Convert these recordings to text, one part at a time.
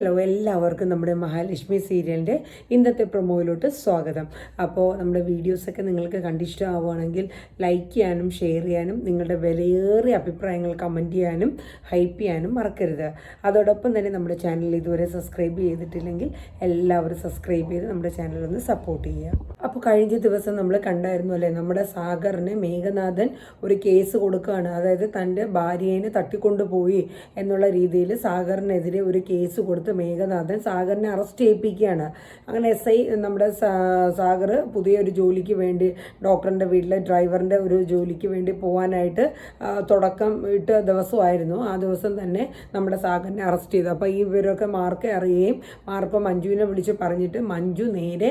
Hello എല്ലാവർക്കും നമ്മുടെ മഹാലക്ഷ്മി സീരിയലിന്റെ ഇന്നത്തെ പ്രൊമോയിലോട്ട് സ്വാഗതം. അപ്പോൾ നമ്മുടെ വീഡിയോസൊക്കെ നിങ്ങൾക്ക് കണ്ടിഷ്ടമാവുകയാണെങ്കിൽ ലൈക്ക് ചെയ്യാനും ഷെയർ ചെയ്യാനും നിങ്ങളുടെ വിലയേറിയ അഭിപ്രായങ്ങൾ കമന്റ് ചെയ്യാനും ഹൈപ്പ് ചെയ്യാനും മറക്കരുത്. അതോടൊപ്പം തന്നെ നമ്മുടെ ചാനൽ ഇതുവരെ സബ്സ്ക്രൈബ് ചെയ്തിട്ടില്ലെങ്കിൽ എല്ലാവരും സബ്സ്ക്രൈബ് ചെയ്ത് നമ്മുടെ ചാനൽ ഒന്ന് സപ്പോർട്ട് ചെയ്യുക. അപ്പോൾ കഴിഞ്ഞ ദിവസം നമ്മൾ കണ്ടായിരുന്നു അല്ലേ നമ്മുടെ സാഗറിന് മേഘനാഥൻ ഒരു കേസ് കൊടുക്കുകയാണ്. അതായത് തന്റെ ഭാര്യേനെ തട്ടിക്കൊണ്ടുപോയി എന്നുള്ള രീതിയിൽ സാഗറിനെതിരെ ഒരു കേസ് കൊടുത്ത് മേഘനാഥൻ സാഗറിനെ അറസ്റ്റ് ചെയ്യിപ്പിക്കുകയാണ്. അങ്ങനെ എസ് ഐ നമ്മുടെ സാഗർ പുതിയൊരു ജോലിക്ക് വേണ്ടി ഡോക്ടറിന്റെ വീട്ടിലെ ഡ്രൈവറിന്റെ ഒരു ജോലിക്ക് വേണ്ടി പോകാനായിട്ട് തുടക്കം ഇട്ട ദിവസമായിരുന്നു. ആ ദിവസം തന്നെ നമ്മുടെ സാഗറിനെ അറസ്റ്റ് ചെയ്തു. അപ്പോൾ ഈ വിവരമൊക്കെ മാർക്ക് അറിയുകയും മാർക്ക് മഞ്ജുവിനെ വിളിച്ച് പറഞ്ഞിട്ട് മഞ്ജു നേരെ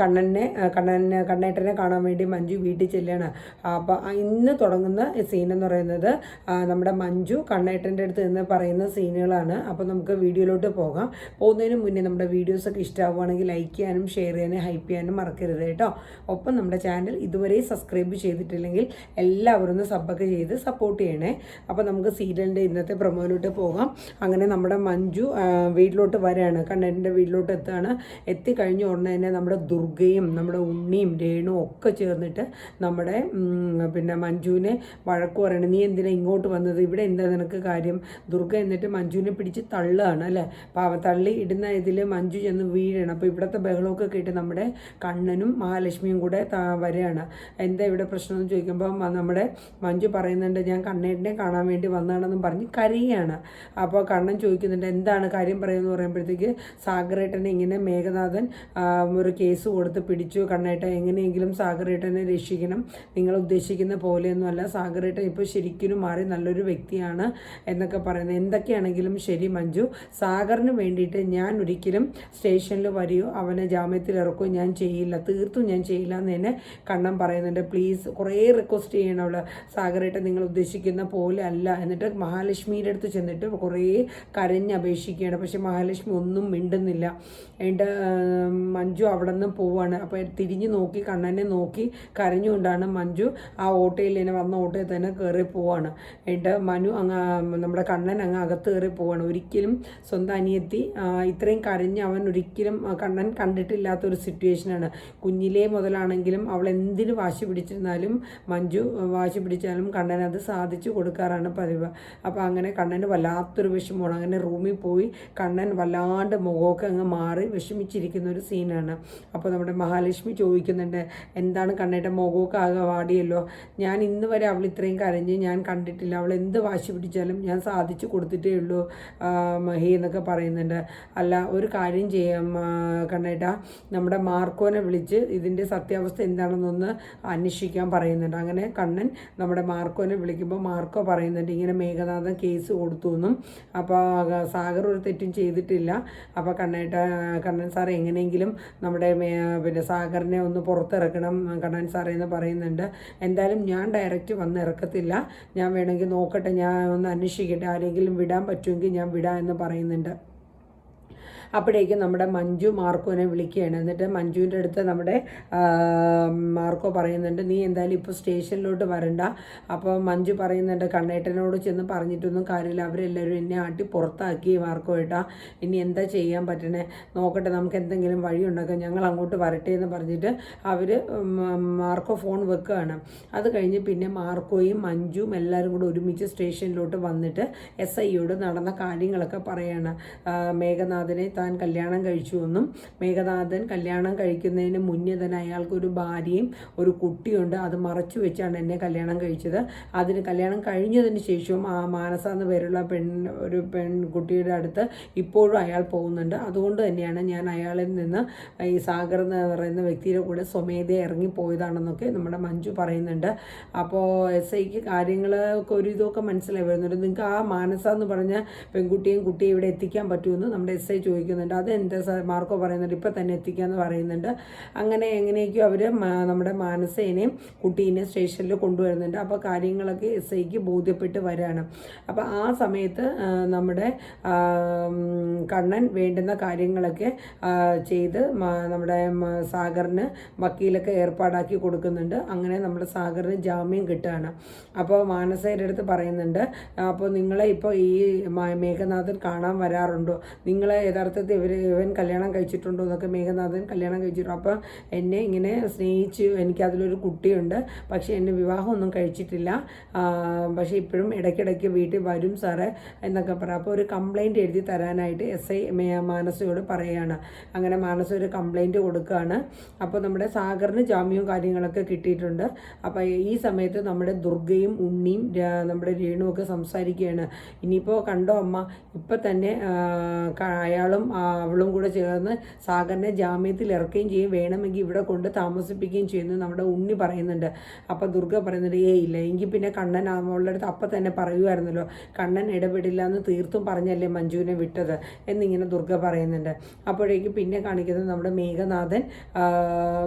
കണ്ണനെ കണ്ണനെ കണ്ണേട്ടനെ കാണാൻ വേണ്ടി മഞ്ജു വീട്ടിൽ ചെല്ലുകയാണ് അപ്പോൾ ഇന്ന് തുടങ്ങുന്ന സീൻ എന്ന് പറയുന്നത് നമ്മുടെ മഞ്ജു കണ്ണേട്ടന്റെ അടുത്ത് നിന്ന് പറയുന്ന സീനുകളാണ്. അപ്പോൾ നമുക്ക് വീഡിയോയിലോട്ട് പോകാം. പോകുന്നതിന് മുന്നേ നമ്മുടെ വീഡിയോസൊക്കെ ഇഷ്ടമാവുകയാണെങ്കിൽ ലൈക്ക് ചെയ്യാനും ഷെയർ ചെയ്യാനും ഹൈപ്പ് ചെയ്യാനും മറക്കരുത് കേട്ടോ. ഒപ്പം നമ്മുടെ ചാനൽ ഇതുവരെ സബ്സ്ക്രൈബ് ചെയ്തിട്ടില്ലെങ്കിൽ എല്ലാവരും ഒന്ന് സബ്ബൊക്കെ ചെയ്ത് സപ്പോർട്ട് ചെയ്യണേ. അപ്പോൾ നമുക്ക് സീരിയലിന്റെ ഇന്നത്തെ പ്രൊമോയിലോട്ട് പോകാം. അങ്ങനെ നമ്മുടെ മഞ്ജു വീട്ടിലോട്ട് വരികയാണ് കണ്ണന്റെ വീട്ടിലോട്ട് എത്തുകയാണ് എത്തിക്കഴിഞ്ഞ ഉടനെ തന്നെ നമ്മുടെ ദുർഗയും നമ്മുടെ ഉണ്ണിയും രേണുവും ഒക്കെ ചേർന്നിട്ട് നമ്മുടെ പിന്നെ മഞ്ജുവിനെ വഴക്ക് പറയണം. നീ എന്തിനാ ഇങ്ങോട്ട് വന്നത്? ഇവിടെ എന്താ നിനക്ക് കാര്യം? ദുർഗ എന്നിട്ട് മഞ്ജുവിനെ പിടിച്ച് തള്ളുകയാണ് അല്ലേ? പാവ തള്ളി ഇടുന്ന ഇതിൽ മഞ്ജു ചെന്ന് വീഴണം. അപ്പോൾ ഇവിടുത്തെ ബഹളമൊക്കെ കേട്ട് നമ്മുടെ കണ്ണനും മഹാലക്ഷ്മിയും കൂടെ വരികയാണ് എന്താ ഇവിടെ പ്രശ്നം എന്ന് ചോദിക്കുമ്പോൾ നമ്മുടെ മഞ്ജു പറയുന്നുണ്ട് ഞാൻ കണ്ണേട്ടനെ കാണാൻ വേണ്ടി വന്നതാണെന്നും പറഞ്ഞ് കരയുകയാണ് അപ്പോൾ കണ്ണൻ ചോദിക്കുന്നുണ്ട് എന്താണ് കാര്യം പറയുമെന്ന് പറയുമ്പോഴത്തേക്ക് സാഗറേട്ടനെ ഇങ്ങനെ മേഘനാഥൻ ഒരു കേസ് കൊടുത്ത് പിടിച്ചു. കണ്ണേട്ട എങ്ങനെയെങ്കിലും സാഗറേട്ടനെ രക്ഷിക്കണം. നിങ്ങൾ ഉദ്ദേശിക്കുന്ന പോലെയൊന്നുമല്ല സാഗറേട്ടൻ ഇപ്പോൾ ശരിക്കും മാറി നല്ലൊരു വ്യക്തിയാണ് എന്നൊക്കെ പറയുന്നത്. എന്തൊക്കെയാണെങ്കിലും ശരി മഞ്ജു സാഗറിന് വേണ്ടിയിട്ട് ഞാൻ ഒരിക്കലും സ്റ്റേഷനിൽ വരികയോ അവനെ ജാമ്യത്തിൽ ഇറക്കുകയോ ഞാൻ ചെയ്യില്ല. തീർത്തും ഞാൻ ചെയ്യില്ല എന്ന് തന്നെ കണ്ണം പറയുന്നുണ്ട്. പ്ലീസ് കുറേ റിക്വസ്റ്റ് ചെയ്യണം സാഗറേട്ട നിങ്ങൾ ഉദ്ദേശിക്കുന്ന പോലെ അല്ല. എന്നിട്ട് മഹാലക്ഷ്മിയുടെ അടുത്ത് ചെന്നിട്ട് കുറേ കരഞ്ഞ് അപേക്ഷിക്കുകയാണ്. പക്ഷെ മഹാലക്ഷ്മി ഒന്നും മിണ്ടുന്നില്ല. എന്റെ മഞ്ജു അവിടെ നിന്ന് പോവാണ്. അപ്പോൾ തിരിഞ്ഞു നോക്കി കണ്ണനെ നോക്കി കരഞ്ഞുകൊണ്ടാണ് മഞ്ജു ആ ഓട്ടോയിൽ തന്നെ വന്ന ഓട്ടോയിൽ തന്നെ കയറി പോവാണ്. എന്നിട്ട് മനു അങ്ങ് നമ്മുടെ കണ്ണൻ അങ്ങ് അകത്ത് കയറി പോവാണ്. ഒരിക്കലും സ്വന്തം അനിയത്തി ഇത്രയും കരഞ്ഞ് അവൻ ഒരിക്കലും കണ്ണൻ കണ്ടിട്ടില്ലാത്ത ഒരു സിറ്റുവേഷനാണ്. കുഞ്ഞിലേ മുതലാണെങ്കിലും അവൾ എന്തിനു വാശി പിടിച്ചിരുന്നാലും മഞ്ജു വാശി പിടിച്ചാലും കണ്ണൻ അത് സാധിച്ചു കൊടുക്കാറാണ് പതിവ്. അപ്പോൾ അങ്ങനെ കണ്ണന് വല്ലാത്തൊരു വിഷമമാണ്. അങ്ങനെ റൂമിൽ പോയി കണ്ണൻ വല്ലാണ്ട് മുഖമൊക്കെ അങ്ങ് മാറി വിഷമിച്ചിരിക്കുന്ന ഒരു സീനാണ്. അപ്പോൾ നമ്മുടെ മഹാലക്ഷ്മി ചോദിക്കുന്നുണ്ട് എന്താണ് കണ്ണേട്ട മുഖമൊക്കെ ആകെ വാടിയല്ലോ? ഞാൻ ഇന്ന് വരെ അവൾ ഇത്രയും കരഞ്ഞ് ഞാൻ കണ്ടിട്ടില്ല. അവൾ എന്ത് വാശി പിടിച്ചാലും ഞാൻ സാധിച്ചു കൊടുത്തിട്ടേ ഉള്ളൂ. മഹി എന്നൊക്കെ പറയുന്നുണ്ട്. അല്ല ഒരു കാര്യം ചെയ്യാം കണ്ണേട്ട. നമ്മുടെ മാർക്കോനെ വിളിച്ച് ഇതിന്റെ സത്യാവസ്ഥ എന്താണെന്നൊന്ന് അന്വേഷിക്കാൻ പറയുന്നുണ്ട്. അങ്ങനെ കണ്ണൻ നമ്മുടെ മാർക്കോനെ വിളിക്കുമ്പോൾ മാർക്കോ പറയുന്നുണ്ട് ഇങ്ങനെ മേഘനാഥൻ കേസ് കൊടുത്തു എന്നും. അപ്പോൾ സാഗർ ഒരു തെറ്റും ചെയ്തിട്ടില്ല. അപ്പോൾ കണ്ണേട്ട കണ്ണൻ സാർ എങ്ങനെയെങ്കിലും നമ്മുടെ പിന്നെ സാഗറിനെ ഒന്ന് പുറത്തിറക്കണം കണ്ണൻ സാറേ എന്ന് പറയുന്നുണ്ട്. എന്തായാലും ഞാൻ ഡയറക്റ്റ് വന്ന് ഇറക്കത്തില്ല. ഞാൻ വേണമെങ്കിൽ നോക്കട്ടെ ഞാൻ ഒന്ന് അന്വേഷിക്കട്ടെ. ആരെങ്കിലും വിടാൻ പറ്റുമെങ്കിൽ ഞാൻ വിടാം എന്ന് പറയുന്നുണ്ട്. agenda. അപ്പോഴേക്കും നമ്മുടെ മഞ്ജു മാർക്കോനെ വിളിക്കുകയാണ്. എന്നിട്ട് മഞ്ജുവിന്റെ അടുത്ത് നമ്മുടെ മാർക്കോ പറയുന്നുണ്ട് നീ എന്തായാലും ഇപ്പോൾ സ്റ്റേഷനിലോട്ട് വരണ്ട. അപ്പോൾ മഞ്ജു പറയുന്നുണ്ട് കണ്ണേട്ടനോട് ചെന്ന് പറഞ്ഞിട്ടൊന്നും കാര്യമില്ല. അവരെല്ലാവരും എന്നെ ആട്ടി പുറത്താക്കി മാർക്കോ ഏട്ടാ. ഇനി എന്താ ചെയ്യാൻ പറ്റണേ? നോക്കട്ടെ നമുക്ക് എന്തെങ്കിലും വഴി ഉണ്ടാക്കാം. ഞങ്ങൾ അങ്ങോട്ട് വരട്ടെ എന്ന് പറഞ്ഞിട്ട് അവർ മാർക്കോ ഫോൺ വെക്കുകയാണ്. അത് കഴിഞ്ഞ് പിന്നെ മാർക്കോയും മഞ്ജുവും എല്ലാവരും കൂടെ ഒരുമിച്ച് സ്റ്റേഷനിലോട്ട് വന്നിട്ട് എസ് ഐയോട് നടന്ന കാര്യങ്ങളൊക്കെ പറയുകയാണ് മേഘനാഥനെ താൻ കല്യാണം കഴിച്ചു എന്നും മേഘനാഥൻ കല്യാണം കഴിക്കുന്നതിന് മുന്നേ തന്നെ അയാൾക്കൊരു ഭാര്യയും ഒരു കുട്ടിയുണ്ട്. അത് മറച്ചു വെച്ചാണ് എന്നെ കല്യാണം കഴിച്ചത്. അതിന് കല്യാണം കഴിഞ്ഞതിന് ശേഷവും ആ മാനസ എന്ന പേരുള്ള പെൺ ഒരു പെൺകുട്ടിയുടെ അടുത്ത് ഇപ്പോഴും അയാൾ പോകുന്നുണ്ട്. അതുകൊണ്ട് തന്നെയാണ് ഞാൻ അയാളിൽ നിന്ന് ഈ സാഗർ എന്ന് പറയുന്ന വ്യക്തിയുടെ കൂടെ സ്വമേധ ഇറങ്ങിപ്പോയതാണെന്നൊക്കെ നമ്മുടെ മഞ്ജു പറയുന്നുണ്ട്. അപ്പോൾ എസ് ഐക്ക് കാര്യങ്ങളൊക്കെ ഒരു ഇതൊക്കെ മനസ്സിലായി വരുന്നുണ്ട്. നിങ്ങൾക്ക് ആ മാനസ എന്ന് പറഞ്ഞ പെൺകുട്ടിയും കുട്ടിയെ ഇവിടെ എത്തിക്കാൻ പറ്റുമെന്ന് നമ്മുടെ എസ് ഐ ചോദിക്കുന്നു. ചോദിക്കുന്നുണ്ട്. അത് എന്താ സാർ മാർക്കോ പറയുന്നുണ്ട് ഇപ്പം തന്നെ എത്തിക്കാമെന്ന് പറയുന്നുണ്ട്. അങ്ങനെ എങ്ങനെയൊക്കെയോ അവർ നമ്മുടെ മാനസേനെയും കുട്ടീനെ സ്റ്റേഷനിൽ കൊണ്ടുവരുന്നുണ്ട്. അപ്പോൾ കാര്യങ്ങളൊക്കെ എസ് ഐക്ക് ബോധ്യപ്പെട്ട് വരാണ്. അപ്പോൾ ആ സമയത്ത് നമ്മുടെ കണ്ണൻ വേണ്ടുന്ന കാര്യങ്ങളൊക്കെ ചെയ്ത് നമ്മുടെ സാഗറിന് വക്കീലൊക്കെ ഏർപ്പാടാക്കി കൊടുക്കുന്നുണ്ട്. അങ്ങനെ നമ്മുടെ സാഗറിന് ജാമ്യം കിട്ടുകയാണ് അപ്പോൾ മാനസയുടെ അടുത്ത് പറയുന്നുണ്ട് അപ്പോൾ നിങ്ങളെ ഇപ്പോൾ ഈ മേഘനാഥൻ കാണാൻ വരാറുണ്ടോ? നിങ്ങളെ യഥാർത്ഥത്തിൽ ഇവർ ഇവൻ കല്യാണം കഴിച്ചിട്ടുണ്ടോ എന്നൊക്കെ മേഘനാഥൻ കല്യാണം കഴിച്ചിട്ടുണ്ട്. അപ്പോൾ എന്നെ ഇങ്ങനെ സ്നേഹിച്ച് എനിക്ക് അതിലൊരു കുട്ടിയുണ്ട്. പക്ഷേ എന്നെ വിവാഹമൊന്നും കഴിച്ചിട്ടില്ല. പക്ഷേ ഇപ്പോഴും ഇടയ്ക്കിടയ്ക്ക് വീട്ടിൽ വരും സാറേ എന്നൊക്കെ പറയാം അപ്പോൾ ഒരു കംപ്ലൈന്റ് എഴുതി തരാനായിട്ട് എസ് ഐ മാനസയോട് പറയുകയാണ് അങ്ങനെ മാനസ ഒരു കംപ്ലൈന്റ് കൊടുക്കുകയാണ്. അപ്പോൾ നമ്മുടെ സാഗറിന് ജാമ്യവും കാര്യങ്ങളൊക്കെ കിട്ടിയിട്ടുണ്ട്. അപ്പോൾ ഈ സമയത്ത് നമ്മുടെ ദുർഗയും ഉണ്ണിയും നമ്മുടെ രേണുവൊക്കെ സംസാരിക്കുകയാണ്. ഇനിയിപ്പോൾ കണ്ടോ അമ്മ? ഇപ്പം തന്നെ അയാളും അവളും കൂടെ ചേർന്ന് സാഗറിനെ ജാമ്യത്തിൽ ഇറക്കുകയും ചെയ്യും. വേണമെങ്കിൽ ഇവിടെ കൊണ്ട് താമസിപ്പിക്കുകയും ചെയ്യുന്നു നമ്മുടെ ഉണ്ണി പറയുന്നുണ്ട്. അപ്പോൾ ദുർഗ പറയുന്നുണ്ട് ഏ ഇല്ല. എങ്കിൽ പിന്നെ കണ്ണൻ അവളുടെ അടുത്ത് അപ്പം തന്നെ പറയുമായിരുന്നല്ലോ. കണ്ണൻ ഇടപെടില്ല എന്ന് തീർത്തും പറഞ്ഞല്ലേ മഞ്ജുവിനെ വിട്ടത്? എന്നിങ്ങനെ ദുർഗ പറയുന്നുണ്ട്. അപ്പോഴേക്ക് പിന്നെ കാണിക്കുന്നത് നമ്മുടെ മേഘനാഥൻ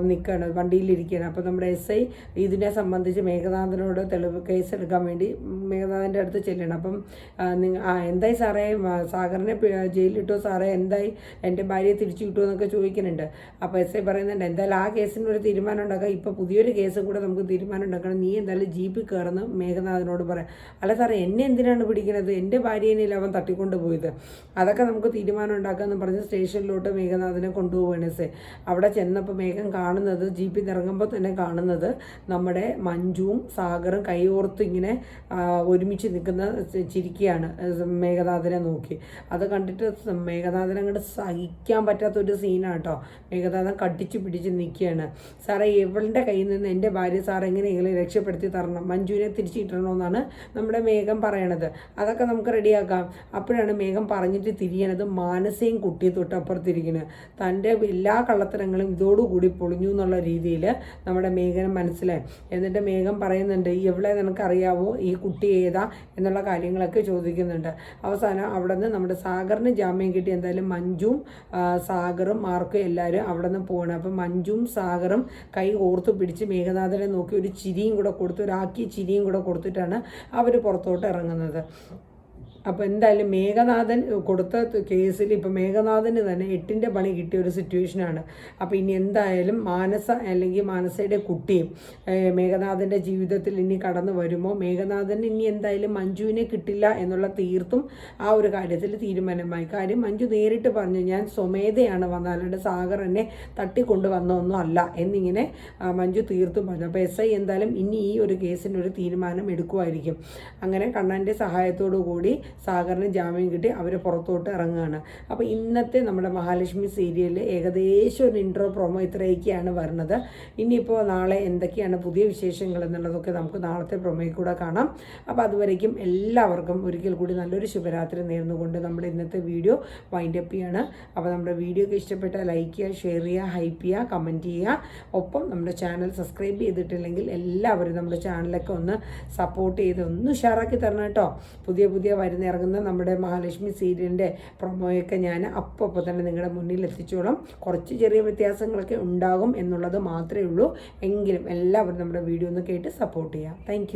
നിൽക്കുകയാണ് വണ്ടിയിലിരിക്കുകയാണ്. അപ്പോൾ നമ്മുടെ എസ് ഐ ഇതിനെ സംബന്ധിച്ച് മേഘനാഥനോട് തെളിവ് കേസ് എടുക്കാൻ വേണ്ടി മേഘനാഥന്റെ അടുത്ത് ചെല്ലണം അപ്പം എന്തായി സാറേ? സാഗറിനെ ജയിലിലിട്ടോ? സാറേ എന്തായി? എന്റെ ഭാര്യയെ തിരിച്ചു കിട്ടുമോ എന്നൊക്കെ ചോദിക്കുന്നുണ്ട്. അപ്പോൾ എസ് ഐ പറയുന്നുണ്ട് എന്തായാലും ആ കേസിന് ഒരു തീരുമാനം ഉണ്ടാക്കാം ഇപ്പോൾ പുതിയൊരു കേസും കൂടെ നമുക്ക് തീരുമാനം ഉണ്ടാക്കണം നീ എന്തായാലും ജീപ്പിൽ കയറുന്ന മേഘനാഥനോട് പറയാം അല്ല സാറേ എന്നെ എന്തിനാണ് പിടിക്കുന്നത്? എന്റെ ഭാര്യേനെയല്ലേ അവൻ തട്ടിക്കൊണ്ട് പോയത്. അതൊക്കെ നമുക്ക് തീരുമാനം ഉണ്ടാക്കാമെന്ന് പറഞ്ഞ് സ്റ്റേഷനിലോട്ട് മേഘനാഥനെ കൊണ്ടുപോവുകയാണ് എസ് അവിടെ ചെന്നപ്പോൾ മേഘം കാണുന്നത് ജീപ്പിൽ ഇറങ്ങുമ്പോൾ തന്നെ കാണുന്നത് നമ്മുടെ മഞ്ജുവും സാഗറും കൈയോർത്ത് ഇങ്ങനെ ഒരുമിച്ച് നിൽക്കുന്ന ചിരിക്കുകയാണ് മേഘനാഥനെ നോക്കി. അത് കണ്ടിട്ട് സ- മേഘനാഥനെ അങ്ങോട്ട് സഹിക്കാൻ പറ്റാത്തൊരു സീനാണ് കേട്ടോ മേഘനാഥൻ കടിച്ചു പിടിച്ച് നിൽക്കുകയാണ് സാറേ ഇവളുടെ കയ്യിൽ നിന്ന് എന്റെ ഭാര്യ സാർ എങ്ങനെയെങ്കിലും രക്ഷപ്പെടുത്തി തരണം? മഞ്ജുവിനെ തിരിച്ചിട്ടണമെന്നാണ് നമ്മുടെ മേഘം പറയണത്. അതൊക്കെ നമുക്ക് റെഡിയാക്കാം. അപ്പോഴാണ് മേഘം പറഞ്ഞിട്ട് തിരിയണത് മാനസയും കുട്ടി തൊട്ടപ്പുറത്തിരിക്കുന്നത് തന്റെ എല്ലാ കള്ളത്തരങ്ങളും ഇതോടുകൂടി പൊളിഞ്ഞു എന്നുള്ള രീതിയിൽ നമ്മുടെ മേഘനം മനസ്സിലായി. എന്നിട്ട് മേഘം പറയുന്നുണ്ട് എവിടെ നിനക്കറിയാവോ? ഈ കുട്ടി ഏതാ? എന്നുള്ള കാര്യങ്ങളൊക്കെ ചോദിക്കുന്നുണ്ട്. അവസാനം അവിടെ നിന്ന് നമ്മുടെ സാഗറിന് ജാമ്യം കിട്ടി. എന്തായാലും മഞ്ജുവും ആ, സാഗറും മാർക്കും എല്ലാവരും അവിടെ നിന്ന് പോകണം അപ്പം മഞ്ജുവും സാഗറും കൈ ഓർത്ത് പിടിച്ച് മേഘനാഥനെ നോക്കി ഒരു ചിരിയും കൂടെ കൊടുത്ത് ഒരാക്കി ചിരിയും കൂടെ കൊടുത്തിട്ടാണ് അവർ പുറത്തോട്ട് ഇറങ്ങുന്നത്. അപ്പോൾ എന്തായാലും മേഘനാഥൻ കൊടുത്ത കേസിൽ ഇപ്പോൾ മേഘനാഥന് തന്നെ എട്ടിന്റെ പണി കിട്ടിയ ഒരു സിറ്റുവേഷനാണ് അപ്പോൾ ഇനി എന്തായാലും മാനസ അല്ലെങ്കിൽ മാനസയുടെ കുട്ടിയും മേഘനാഥന്റെ ജീവിതത്തിൽ ഇനി കടന്നു വരുമോ? മേഘനാഥൻ ഇനി എന്തായാലും മഞ്ജുവിനെ കിട്ടില്ല എന്നുള്ള തീർത്തും ആ ഒരു കാര്യത്തിൽ തീരുമാനമായി. കാര്യം മഞ്ജു നേരിട്ട് പറഞ്ഞു ഞാൻ സ്വമേധയാണ് വന്നത് അല്ലാണ്ട് സാഗർ എന്നെ തട്ടിക്കൊണ്ട് വന്നതൊന്നും അല്ല എന്നിങ്ങനെ മഞ്ജു തീർത്തും പറഞ്ഞു. അപ്പോൾ എസ് ഐ എന്തായാലും ഇനി ഈ ഒരു കേസിന് ഒരു തീരുമാനം എടുക്കുമായിരിക്കും. അങ്ങനെ കണ്ണന്റെ സഹായത്തോടു കൂടി സാഗറിന് ജാമ്യം കിട്ടി അവർ പുറത്തോട്ട് ഇറങ്ങുകയാണ്. അപ്പോൾ ഇന്നത്തെ നമ്മുടെ മഹാലക്ഷ്മി സീരിയലിൽ ഏകദേശം ഒരു ഇൻട്രോ പ്രൊമോ ഇത്രയൊക്കെയാണ് വരുന്നത്. ഇനിയിപ്പോൾ നാളെ എന്തൊക്കെയാണ് പുതിയ വിശേഷങ്ങൾ എന്നുള്ളതൊക്കെ നമുക്ക് നാളത്തെ പ്രൊമോയിൽ കൂടെ കാണാം. അപ്പോൾ അതുവരേക്കും എല്ലാവർക്കും ഒരിക്കൽ കൂടി നല്ലൊരു ശുഭരാത്രി നേർന്നുകൊണ്ട് നമ്മുടെ ഇന്നത്തെ വീഡിയോ വൈൻഡ് അപ്പ് ചെയ്യാണ്. അപ്പോൾ നമ്മുടെ വീഡിയോ ഒക്കെ ഇഷ്ടപ്പെട്ട ലൈക്ക് ചെയ്യുക ഷെയർ ചെയ്യുക ഹൈപ്പ് ചെയ്യുക കമന്റ് ചെയ്യുക. ഒപ്പം നമ്മുടെ ചാനൽ സബ്സ്ക്രൈബ് ചെയ്തിട്ടില്ലെങ്കിൽ എല്ലാവരും നമ്മുടെ ചാനലൊക്കെ ഒന്ന് സപ്പോർട്ട് ചെയ്ത് ഒന്ന് ഷെയറാക്കി തരണം കേട്ടോ. പുതിയ പുതിയ വരുന്ന ഇറങ്ങുന്ന നമ്മുടെ മഹാലക്ഷ്മി സീരിയലിന്റെ പ്രൊമോയൊക്കെ ഞാൻ അപ്പോൾ അപ്പോൾ തന്നെ നിങ്ങളുടെ മുന്നിൽ എത്തിച്ചോളാം. കുറച്ച് ചെറിയ വ്യത്യാസങ്ങളൊക്കെ ഉണ്ടാകും എന്നുള്ളത് മാത്രമേ ഉള്ളൂ. എങ്കിലും എല്ലാവരും നമ്മുടെ വീഡിയോ ഒന്ന് കേട്ട് സപ്പോർട്ട് ചെയ്യാം. താങ്ക്